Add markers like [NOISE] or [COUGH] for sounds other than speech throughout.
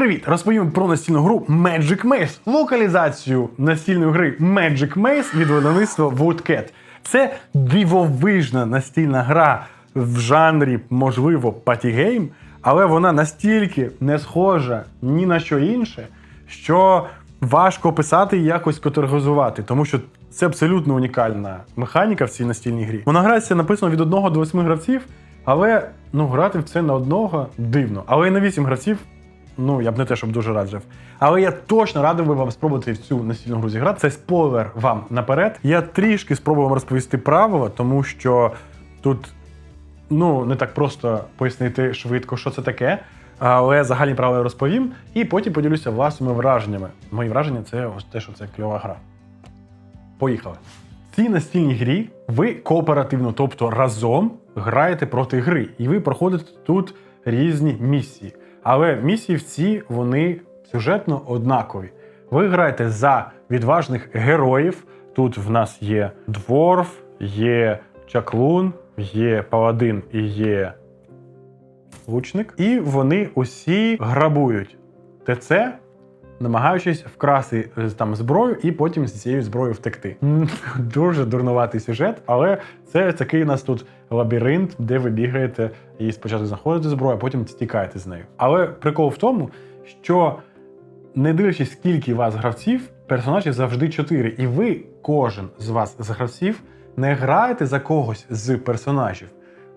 Привіт! Розповім про настільну гру Magic Maze, локалізацію настільної гри Magic Maze від видавництва Woodcat. Це дивовижна настільна гра в жанрі, можливо, патігейм, але вона настільки не схожа ні на що інше, що важко описати і якось категоризувати, тому що це абсолютно унікальна механіка в цій настільній грі. Вона грається написано від 1 до 8 гравців, але ну, грати в це на одного дивно. Але і на 8 гравців Ну, я б не те, щоб дуже раджив. Але я точно радив би вам спробувати в цю настільну гру зіграти. Це спойлер вам наперед. Я трішки спробую вам розповісти правила, тому що тут ну, не так просто пояснити швидко, що це таке. Але загальні правила я розповім, і потім поділюся власними враженнями. Мої враження це ось те, що це кльова гра. Поїхали. В цій настільній грі ви кооперативно, тобто разом граєте проти гри, і ви проходите тут різні місії. Але місії всі вони сюжетно однакові. Ви граєте за відважних героїв. Тут в нас є дворф, є чаклун, є паладин і є лучник. І вони усі грабують ТЦ, намагаючись вкрасти е, там зброю і потім з цією зброєю втекти. [LAUGHS] Дуже дурнуватий сюжет, але це такий у нас тут лабіринт, де ви бігаєте і спочатку знаходите зброю, а потім стікаєте з нею. Але прикол в тому, що не дивлячись, скільки вас гравців, персонажів завжди чотири. І ви, кожен з вас з гравців, не граєте за когось з персонажів.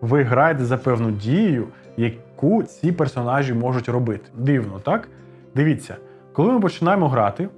Ви граєте за певну дію, яку ці персонажі можуть робити. Дивно, так? Дивіться, коли ми починаємо грати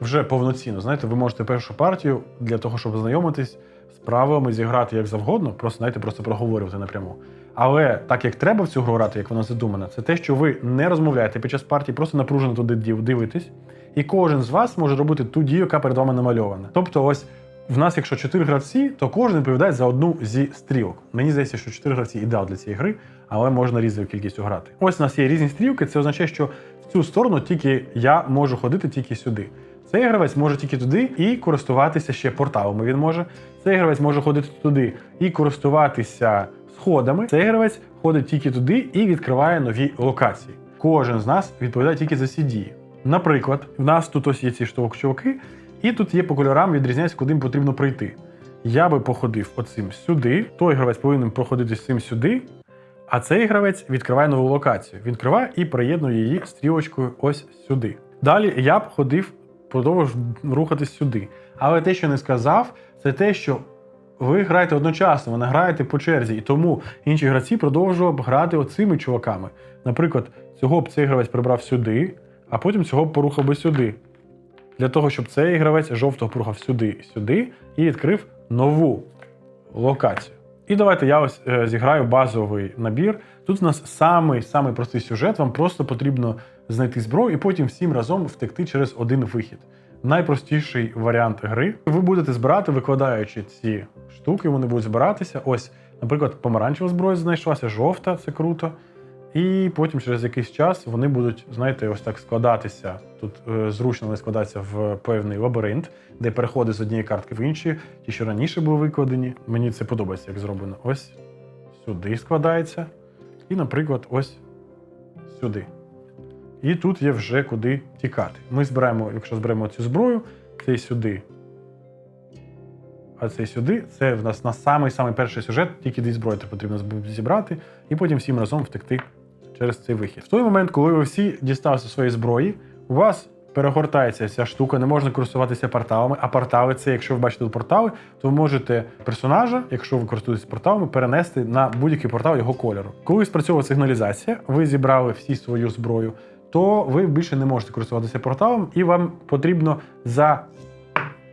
вже повноцінно, знаєте, ви можете першу партію для того, щоб знайомитись з правилами зіграти як завгодно, просто знаєте, просто проговорювати напряму. Але так як треба в цю гру грати, як вона задумана, це те, що ви не розмовляєте під час партії, просто напружено туди див- дивитесь, і кожен з вас може робити ту дію, яка перед вами намальована. Тобто, ось в нас, якщо чотири гравці, то кожен відповідає за одну зі стрілок. Мені здається, що чотири гравці ідеал для цієї гри, але можна різною кількістю грати. Ось у нас є різні стрілки. Це означає, що цю сторону тільки я можу ходити тільки сюди. Цей гравець може тільки туди і користуватися ще порталами. Він може. Цей гравець може ходити туди і користуватися сходами. Цей гравець ходить тільки туди і відкриває нові локації. Кожен з нас відповідає тільки за ці дії. Наприклад, в нас тут ось є ці штовк чуваки, і тут є по кольорам відрізняється, куди потрібно прийти. Я би походив оцим сюди. Той гравець повинен проходити цим сюди. А цей гравець відкриває нову локацію. Відкриває і приєднує її стрілочкою ось сюди. Далі я б ходив, продовжив рухатись сюди. Але те, що не сказав, це те, що ви граєте одночасно, ви не граєте по черзі, і тому інші гравці продовжували б грати оцими чуваками. Наприклад, цього б цей гравець прибрав сюди, а потім цього б порухав би сюди. Для того, щоб цей гравець жовтого порухав сюди, сюди і відкрив нову локацію. І давайте я ось е, зіграю базовий набір. Тут у нас самий самий простий сюжет. Вам просто потрібно знайти зброю і потім всім разом втекти через один вихід. Найпростіший варіант гри. Ви будете збирати, викладаючи ці штуки, вони будуть збиратися. Ось, наприклад, помаранчева зброя знайшлася, жовта, це круто. І потім через якийсь час вони будуть, знаєте, ось так складатися. Тут е, зручно вони складаються в певний лабіринт, де переходи з однієї картки в інші, ті, що раніше були викладені. Мені це подобається, як зроблено. Ось сюди складається. І, наприклад, ось сюди. І тут є вже куди тікати. Ми збираємо, якщо зберемо цю зброю, цей сюди. А цей сюди, це в нас на самий самий перший сюжет, тільки дві зброї потрібно зібрати, і потім всім разом втекти через цей вихід. В той момент, коли ви всі дісталися своєї зброї, у вас перегортається ця штука, не можна користуватися порталами. А портали це, якщо ви бачите портали, то ви можете персонажа, якщо ви користуєтесь порталами, перенести на будь-який портал його кольору. Коли спрацьовує сигналізація, ви зібрали всі свою зброю, то ви більше не можете користуватися порталом, і вам потрібно за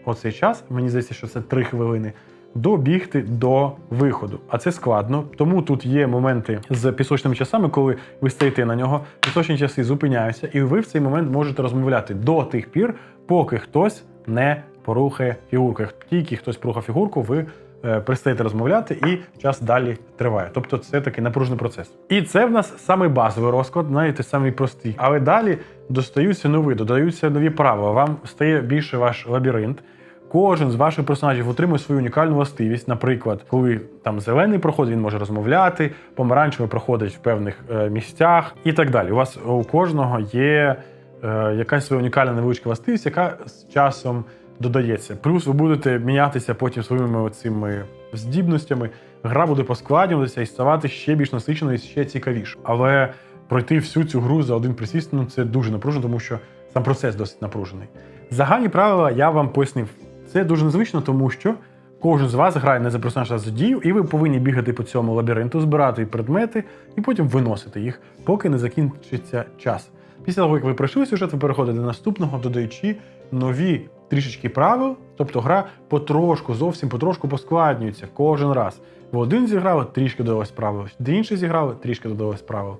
оцей час, мені здається, що це 3 хвилини, добігти до виходу. А це складно, тому тут є моменти з пісочними часами, коли ви стоїте на нього, пісочні часи зупиняються, і ви в цей момент можете розмовляти до тих пір, поки хтось не порухає фігурку. Як тільки хтось порухав фігурку, ви е, перестаєте розмовляти, і час далі триває. Тобто це такий напружений процес. І це в нас самий базовий розклад, знаєте, самий простий. Але далі достаються нові, додаються нові правила. Вам стає більше ваш лабіринт. Кожен з ваших персонажів отримує свою унікальну властивість. Наприклад, коли там зелений проходить, він може розмовляти, помаранчевий проходить в певних е, місцях і так далі. У вас у кожного є е, якась своя унікальна невеличка властивість, яка з часом додається. Плюс ви будете мінятися потім своїми цими здібностями. Гра буде поскладнюватися і ставати ще більш насиченою і ще цікавіше. Але пройти всю цю гру за один присіст, ну це дуже напружено, тому що сам процес досить напружений. Загальні правила я вам пояснив. Це дуже незвично, тому що кожен з вас грає не за персонажа, за дію, і ви повинні бігати по цьому лабіринту, збирати предмети і потім виносити їх, поки не закінчиться час. Після того, як ви пройшли сюжет, ви переходите до наступного, додаючи нові трішечки правил, тобто гра потрошку, зовсім потрошку поскладнюється кожен раз. Ви один зіграли, трішки додалось правил, де інший зіграли, трішки додалось правил.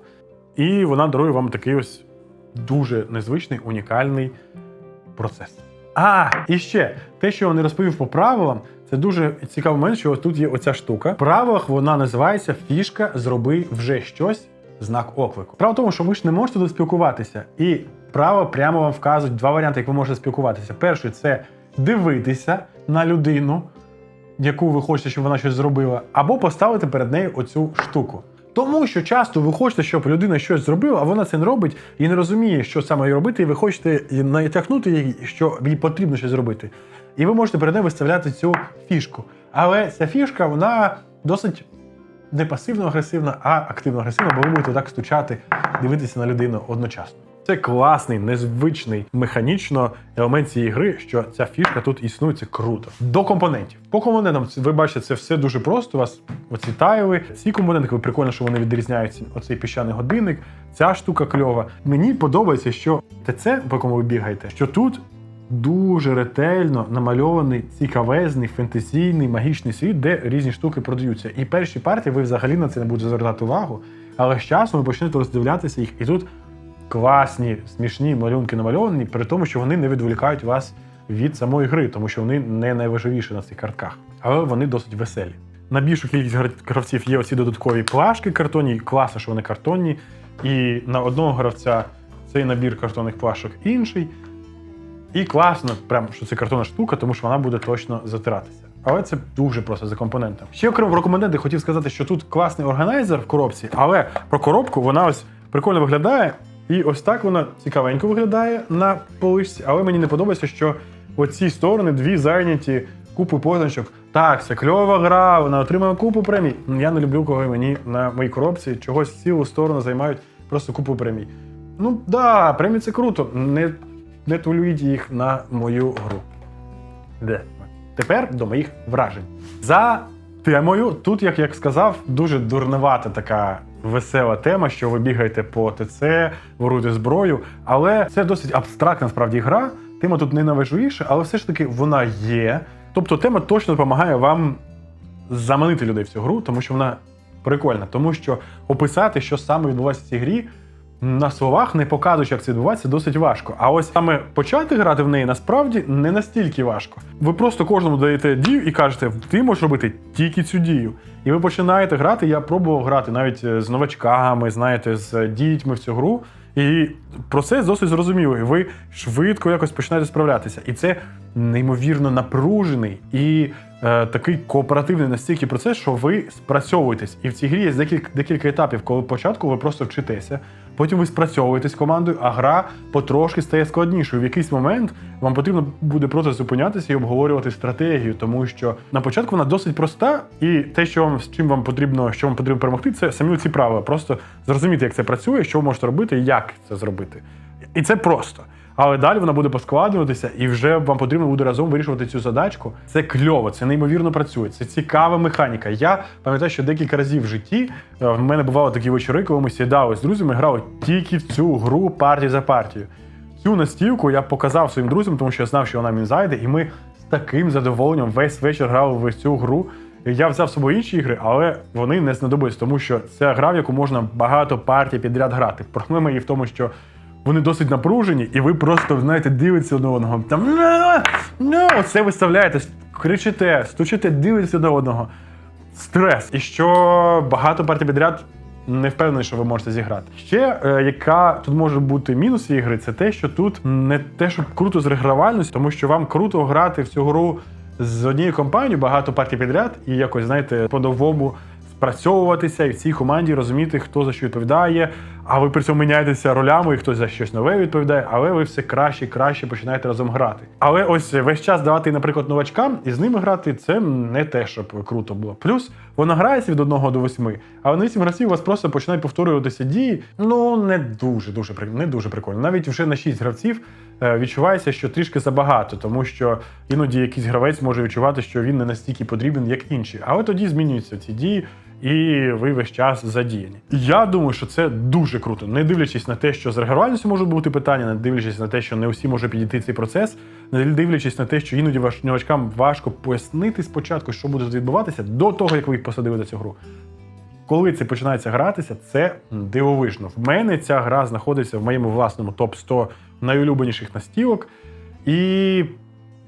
І вона дарує вам такий ось дуже незвичний, унікальний процес. А, і ще те, що я не розповів по правилам, це дуже цікавий момент, що тут є оця штука. В правилах вона називається фішка Зроби вже щось, знак оклику. Справа в тому, що ви ж не можете тут спілкуватися. І право прямо вам вказують два варіанти, як ви можете спілкуватися. Перший це дивитися на людину, яку ви хочете, щоб вона щось зробила, або поставити перед нею оцю штуку. Тому що часто ви хочете, щоб людина щось зробила, а вона це не робить і не розуміє, що саме їй робити, і ви хочете натякнути їй, що їй потрібно щось зробити. І ви можете перед нею виставляти цю фішку. Але ця фішка, вона досить не пасивно-агресивна, а активно-агресивна, бо ви будете так стучати, дивитися на людину одночасно. Це класний, незвичний механічно елемент цієї гри, що ця фішка тут існує, це круто. До компонентів. По компонентам ви бачите, це все дуже просто. У вас оці тайли, ці компоненти, прикольно, що вони відрізняються. Оцей піщаний годинник, ця штука кльова. Мені подобається, що ТЦ, по якому ви бігаєте, що тут дуже ретельно намальований цікавезний фентезійний магічний світ, де різні штуки продаються. І перші партії ви взагалі на це не будете звертати увагу, але з часом ви почнете роздивлятися їх, і тут класні, смішні малюнки намальовані, при тому, що вони не відволікають вас від самої гри, тому що вони не найважливіші на цих картках, але вони досить веселі. На більшу кількість гравців є оці додаткові плашки картонні, класно, що вони картонні. І на одного гравця цей набір картонних плашок інший. І класно, прям, що це картонна штука, тому що вона буде точно затиратися. Але це дуже просто за компонентом. Ще окремо про компоненти хотів сказати, що тут класний органайзер в коробці, але про коробку вона ось прикольно виглядає. І ось так вона цікавенько виглядає на поличці, але мені не подобається, що оці сторони дві зайняті купою позначок. Так, це кльова гра, вона отримала купу премій. Я не люблю, коли мені на моїй коробці чогось цілу сторону займають просто купу премій. Ну да, премії це круто. Не, не тулюйте їх на мою гру. Де? Тепер до моїх вражень. За темою, тут, як, як сказав, дуже дурнувата така весела тема, що ви бігаєте по ТЦ, воруєте зброю. Але це досить абстрактна справді гра. Тема тут не найважливіша, але все ж таки вона є. Тобто тема точно допомагає вам заманити людей в цю гру, тому що вона прикольна. Тому що описати, що саме відбувається в цій грі, на словах, не показуючи, як це відбувається, досить важко. А ось саме почати грати в неї насправді не настільки важко. Ви просто кожному даєте дію і кажете, ти можеш робити тільки цю дію. І ви починаєте грати. Я пробував грати навіть е, з новачками, знаєте, з дітьми в цю гру. І процес досить зрозумілий. Ви швидко якось починаєте справлятися. І це неймовірно напружений і е, такий кооперативний настільки процес, що ви спрацьовуєтесь. І в цій грі є декілька, декілька етапів, коли спочатку ви просто вчитеся, потім ви спрацьовуєтесь командою, а гра потрошки стає складнішою. В якийсь момент вам потрібно буде просто зупинятися і обговорювати стратегію, тому що на початку вона досить проста, і те, що вам з чим вам потрібно, що вам потрібно перемогти, це самі ці правила. Просто зрозуміти, як це працює, що ви можете робити, і як це зробити. І це просто. Але далі вона буде поскладнюватися, і вже вам потрібно буде разом вирішувати цю задачку. Це кльово, це неймовірно працює. Це цікава механіка. Я пам'ятаю, що декілька разів в житті е, в мене бували такі вечори, коли ми сідали з друзями, грали тільки в цю гру партію за партією. Цю настілку я показав своїм друзям, тому що я знав, що вона мені зайде, і ми з таким задоволенням весь вечір грали в цю гру. Я взяв з собою інші ігри, але вони не знадобились, тому що це гра, в яку можна багато партій підряд грати. Проблема її в тому, що вони досить напружені, і ви просто, знаєте, дивитеся одне одного. Там оце виставляєте, кричите, стучите, дивитеся одне одного. Стрес. І що багато партій підряд не впевнений, що ви можете зіграти. Ще е, яка тут може бути мінус цієї гри, це те, що тут не те, що круто з регравальністю, тому що вам круто грати в цю гру з однією компанією, багато партій підряд, і якось, знаєте, по-новому спрацьовуватися і в цій команді розуміти, хто за що відповідає. А ви при цьому міняєтеся ролями, і хтось за щось нове відповідає, але ви все краще і краще починаєте разом грати. Але ось весь час давати, наприклад, новачкам і з ними грати це не те, щоб круто було. Плюс воно грається від 1 до 8, але на 8 гравців у вас просто починають повторюватися дії. Ну не дуже дуже не дуже прикольно. Навіть вже на 6 гравців е, відчувається, що трішки забагато, тому що іноді якийсь гравець може відчувати, що він не настільки потрібен, як інші. Але тоді змінюються ці дії. І ви весь час задіяні. Я думаю, що це дуже круто, не дивлячись на те, що з регулярністю можуть бути питання, не дивлячись на те, що не усі може підійти цей процес, не дивлячись на те, що іноді ваш новачкам важко пояснити спочатку, що буде відбуватися, до того як ви їх посадили на цю гру. Коли це починається гратися, це дивовижно. В мене ця гра знаходиться в моєму власному топ 100 найулюбленіших настілок, і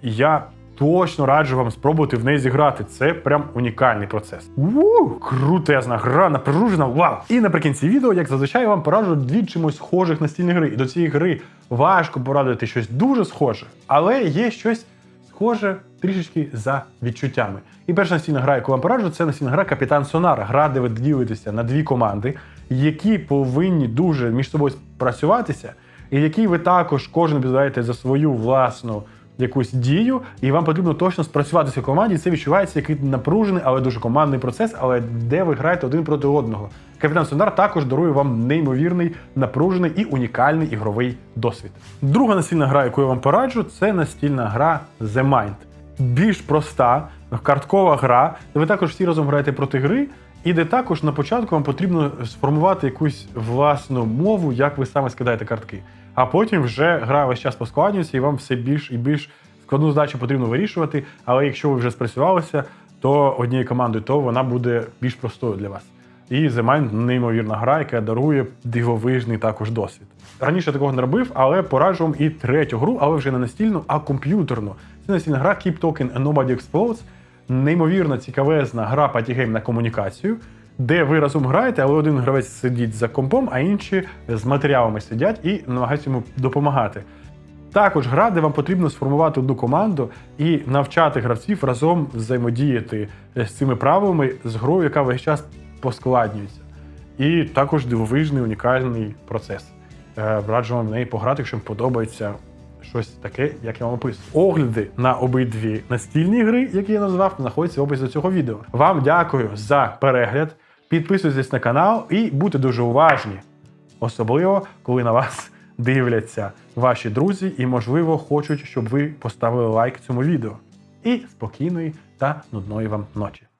я точно раджу вам спробувати в неї зіграти. Це прям унікальний процес. У, крутезна гра, напружена, вау! І наприкінці відео, як зазвичай, вам пораджу дві чимось схожих настільні гри. І до цієї гри важко порадити щось дуже схоже, але є щось схоже трішечки за відчуттями. І перша настільна гра, яку вам пораджу, це настільна гра Капітан Сонар. Гра, де ви ділитеся на дві команди, які повинні дуже між собою працюватися, і які ви також кожен відповідаєте за свою власну якусь дію, і вам потрібно точно спрацюватися в команді. Це відчувається який напружений, але дуже командний процес, але де ви граєте один проти одного. Капітан Сонар також дарує вам неймовірний, напружений і унікальний ігровий досвід. Друга настільна гра, яку я вам пораджу, це настільна гра The Mind. Більш проста, карткова гра, де ви також всі разом граєте проти гри, і де також на початку вам потрібно сформувати якусь власну мову, як ви саме скидаєте картки. А потім вже гра весь час поскладнюється, і вам все більш і більш складну задачу потрібно вирішувати. Але якщо ви вже спрацювалися, то однією командою, то вона буде більш простою для вас. І The Mind – неймовірна гра, яка дарує дивовижний також досвід. Раніше такого не робив, але пораджу вам і третю гру, але вже не настільну, а комп'ютерну. Це настільна гра Keep Talking and Nobody Explodes. Неймовірно цікавезна гра патігейм на комунікацію, де ви разом граєте, але один гравець сидить за компом, а інші з матеріалами сидять і намагаються йому допомагати. Також гра, де вам потрібно сформувати одну команду і навчати гравців разом взаємодіяти з цими правилами з грою, яка весь час поскладнюється. І також дивовижний унікальний процес. Е, Раджу вам в неї пограти, якщо вам подобається щось таке, як я вам описую. Огляди на обидві настільні гри, які я назвав, знаходяться в описі до цього відео. Вам дякую за перегляд. Підписуйтесь на канал і будьте дуже уважні, особливо коли на вас [LAUGHS] дивляться ваші друзі і, можливо, хочуть, щоб ви поставили лайк цьому відео. І спокійної та нудної вам ночі.